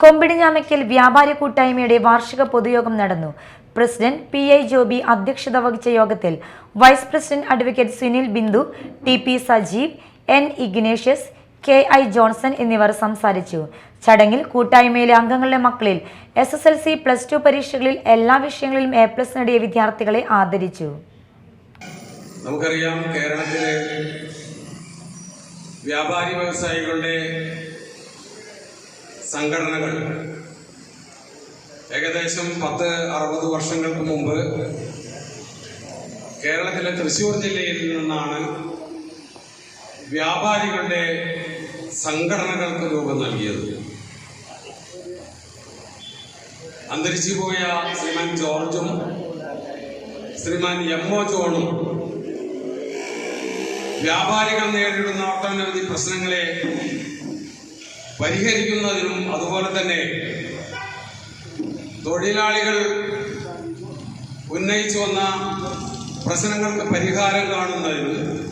കൊമ്പിടിഞ്ഞാമയ്ക്കൽ വ്യാപാരി കൂട്ടായ്മയുടെ വാർഷിക പൊതുയോഗം നടന്നു. പ്രസിഡന്റ് പി ഐ ജോബി അധ്യക്ഷത വഹിച്ച യോഗത്തിൽ vice president advocate Sunil Bindu T P Sajeev N Ignatius K I Johnson എന്നിവർ സംസാരിച്ചു. ചടങ്ങിൽ കൂട്ടായ്മയിലെ അംഗങ്ങളുടെ മക്കളിൽ S S L C plus two പരീക്ഷകളിൽ എല്ലാ വിഷയങ്ങളിലും എ പ്ലസ് നേടിയ വിദ്യാർത്ഥികളെ ആദരിച്ചു. നമുക്കറിയാം കേരളത്തിലെ വ്യാപാരി വ്യവസായികളുടെ സംഘടനകൾ. ഏകദേശം പത്ത് അറുപത് വർഷങ്ങൾക്ക് മുമ്പ് കേരളത്തിലെ തൃശ്ശൂർ ജില്ലയിൽ നിന്നാണ് വ്യാപാരികളുടെ സംഘടനകൾക്ക് രൂപം നൽകിയത്. അന്തരിച്ചു പോയ ശ്രീമാൻ ജോർജും ശ്രീമാൻ എം ഒ ജോണും വ്യാപാരികൾ നേരിടുന്ന ഒട്ടനവധി പ്രശ്നങ്ങളെ പരിഹരിക്കുന്നതിനും അതുപോലെ തന്നെ തൊഴിലാളികൾ ഉന്നയിച്ചു വന്ന പ്രശ്നങ്ങൾക്ക് പരിഹാരം കാണുന്നതിനും